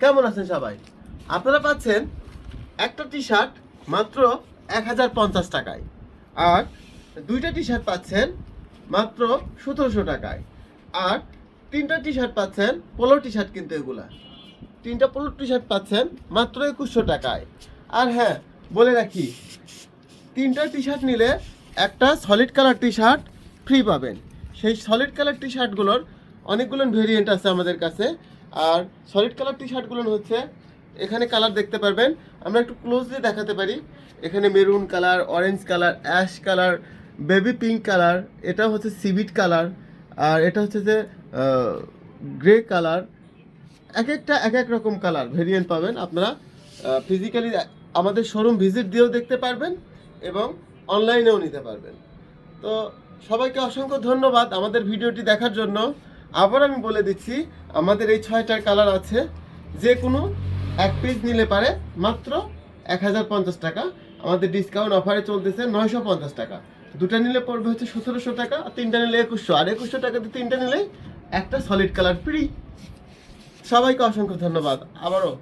কেমন আছেন সবাই? আপনারা পাচ্ছেন একটা টি শার্ট মাত্র এক হাজার পঞ্চাশ টাকায়। আর দুইটা টি শার্ট পাচ্ছেন মাত্র সতেরোশো টাকায়। আর তিনটা টি শার্ট পাচ্ছেন পোলো টি শার্ট কিন্তু এগুলা। তিনটা পোলো টি শার্ট পাচ্ছেন মাত্র একুশশো টাকায়। আর হ্যাঁ বলে রাখি, তিনটা টি শার্ট নিলে একটা solid colour T shirt free পাবেন। সেই সলিড কালার টি শার্টগুলোর অনেকগুলো ভেরিয়েন্ট আছে আমাদের কাছে। আর সলিড কালার টি শার্টগুলো হচ্ছে, এখানে কালার দেখতে পারবেন। আমরা একটু ক্লোজলি দেখাতে পারি। এখানে maroon colour orange colour ash colour baby pink colour এটা হচ্ছে সিভিট কালার আর এটা হচ্ছে যে গ্রে কালার এক একটা, এক এক রকম কালার ভেরিয়েন্ট পাবেন আপনারা। ফিজিক্যালি আমাদের শোরুম ভিজিট দিয়েও দেখতে পারবেন এবং অনলাইনেও নিতে পারবেন। তো সবাইকে অসংখ্য ধন্যবাদ আমাদের ভিডিওটি দেখার জন্য। আবার আমি বলে দিচ্ছি, আমাদের এই ছয়টার কালার আছে যে কোনো এক পিস নিলে পারে মাত্র এক হাজার পঞ্চাশ টাকা। আমাদের ডিসকাউন্ট অফারে চলতেছে নয়শো পঞ্চাশ টাকা। দুটা নিলে পড়বে হচ্ছে সতেরোশো টাকা, আর তিনটা নিলে একুশশো। আর একুশশো টাকাতে তিনটা নিলে একটা সলিড কালার ফ্রি সবাইকে অসংখ্য ধন্যবাদ। আবারও